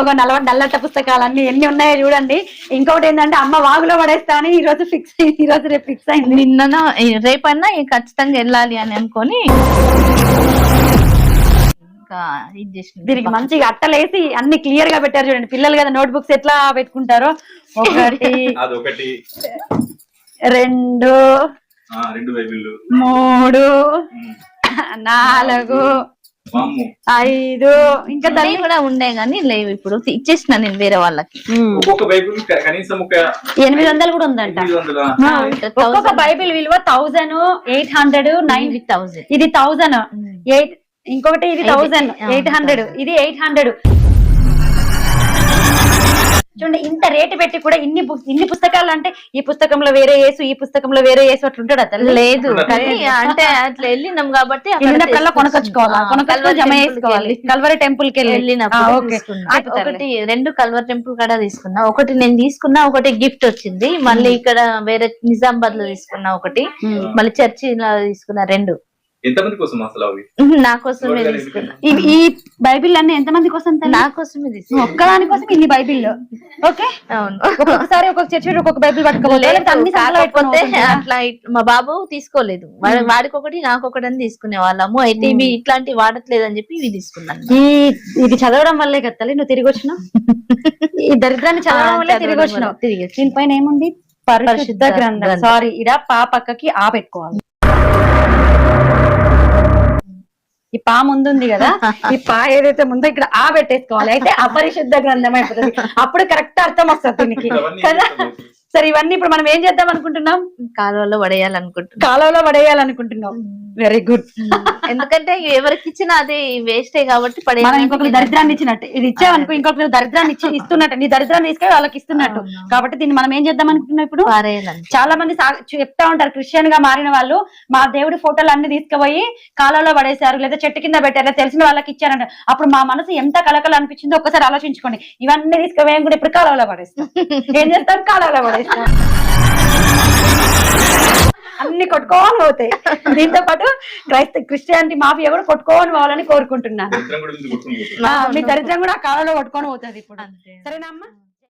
ఒక నలభై నల్లట పుస్తకాలు అన్ని ఎన్ని ఉన్నాయో చూడండి. ఇంకొకటి ఏంటంటే అమ్మ వాగులో పడేస్తా అని ఈ రోజు ఫిక్స్ ఈ రోజు రేపు ఫిక్స్ అయింది. నిన్న రేపన్నా ఇక ఖచ్చితంగా వెళ్ళాలి అని అనుకొని ఇంకా ఇది చేసిన దీనికి మంచిగా అట్టలేసి అన్ని క్లియర్గా పెట్టారు చూడండి. పిల్లలు కదా నోట్ బుక్స్ ఎట్లా పెట్టుకుంటారో. ఒకటి రెండు ఆ, రెండు బైబిళ్ళు. మూడు. నాలుగు ఐదు. ఇంకా అన్నీ కూడా ఉండే గానీ లేవు ఇప్పుడు. ఇచ్చేసిన నేను వేరే వాళ్ళకి. ఒక్కొక్క బైబిల్ క- కనీసం ఒక ఎనిమిది వందలు కూడా ఉందంట. ఒక్కొక్క బైబిల్ విలువ thousand eight hundred nine thousand ఇది థౌజండ్. ఎయిట్ ఇంకొకటి ఇది Eight- థౌజండ్. Eight hundred. ఇది ఎయిట్ హండ్రెడ్. చూడండి ఇంత రేటు పెట్టి కూడా ఇన్ని ఇన్ని పుస్తకాలు అంటే ఈ పుస్తకంలో వేరే వేసు ఈ పుస్తకంలో వేరే వేసు అట్లుంటాడా తల్లి. లేదు. కానీ అంటే అట్లా వెళ్ళినాం కాబట్టి వెళ్ళినప్పుడల్లా కొనకొచ్చుకోవాలా? కొనకొచ్చుకొని జమ చేసుకోవాలి. కల్వరి టెంపుల్కి వెళ్ళి. వెళ్ళినప్పుడు. ఒకటి రెండు కల్వర్ టెంపుల్ కాడ తీసుకున్నా. ఒకటి నేను తీసుకున్నా ఒకటి గిఫ్ట్ వచ్చింది. మళ్ళీ ఇక్కడ వేరే నిజామాబాద్లో తీసుకున్నా ఒకటి. మళ్ళీ చర్చిలో తీసుకున్నా రెండు. ఎంతమంది కోసం అసలు అవి? నా కోసమే తీసుకున్నా. ఈ ఈ బైబిల్ అన్ని ఎంత మంది కోసం తల్లి? నా కోసమే తీసుకున్నా. ఒక్కదాని కోసం ఇన్ని బైబిల్ ఓకే? అవును. ఒక్కొక్కసారి ఒక్కొక్క చర్చి ఒక్కొక్క బైబిల్ పట్టుకోవాలి లేదు, కాకపోతే? అట్లా ఇట్- మా బాబు తీసుకోలేదు. వాడి- వాడికి ఒకటి నాకు ఒకటి అని తీసుకునే వాళ్ళము. అయితే ఇవి ఇట్లాంటివి వాడట్లేదు అని చెప్పి ఇవి తీసుకున్నాను. ఈ ఇది చదవడం వల్లే కదా తల్లి నువ్వు తిరిగి వచ్చినావు? ఈ దరిద్రాన్ని చదవడం వల్లే తిరిగి వచ్చినావు. తిరిగి వచ్చిన. దీనిపైన ఏముంది? పరిశుద్ధ పరిశుద్ధ గ్రంథం. గ్రంథం. సారీ ఇడ పా పక్కకి ఆ పెట్టుకోవాలి. పా ముందు ఉంది కదా ఈ పా ఏదైతే ముందో ఇక్కడ ఆ పెట్టేసుకోవాలి. అయితే అపరిశుద్ధ గ్రంథం అయిపోతుంది. అప్పుడు కరెక్ట్ అర్థం వస్తుంది దీనికి. కదా? సరే ఇవన్నీ ఇప్పుడు మనం ఏం చేద్దాం అనుకుంటున్నాం? కాలువలో పడేయాలనుకుంటున్నాను కాలంలో పడేయాలనుకుంటున్నాం. వెరీ గుడ్ ఎందుకంటే ఎవరికి ఇచ్చినా అది వేస్టే కాబట్టి మనం ఇంకొకరు దరిద్రాన్ని ఇచ్చినట్టు. ఇది ఇచ్చావనుకో ఇంకొకరు దరిద్రాన్ని ఇచ్చి ఇస్తున్నట్టు. నీ దరిద్రాన్ని తీసుకొని వాళ్ళకి ఇస్తున్నట్టు. కాబట్టి దీన్ని మనం ఏం చేద్దాం అనుకుంటున్నాం ఇప్పుడు? చాలా మంది చెప్తా ఉంటారు క్రిస్టియన్గా మారిన వాళ్ళు మా దేవుడి ఫోటోలు అన్ని తీసుకుపోయి కాలంలో పడేశారు లేదా చెట్టు కింద పెట్టారు లేదా తెలిసిన వాళ్ళకి ఇచ్చారంట. అప్పుడు మా మనసు ఎంత కలకల అనిపించిందో ఒక్కసారి ఆలోచించుకోండి. ఇవన్నీ తీసుకుపోయాం కూడా ఇప్పుడు కాలంలో పడేస్తాం. ఏం చేస్తాం? కాలంలో పడేస్తాం. అన్ని కొట్టుకోవాలి పోతాయి. దీంతో పాటు క్రైస్త క్రిస్టియానిటీ మాఫియా కూడా కొట్టుకోని పోవాలని కోరుకుంటున్నాను. మీ దరిద్రం కూడా ఆ కాలంలో కొట్టుకొని పోతుంది ఇప్పుడు. అంతే. సరేనా అమ్మా?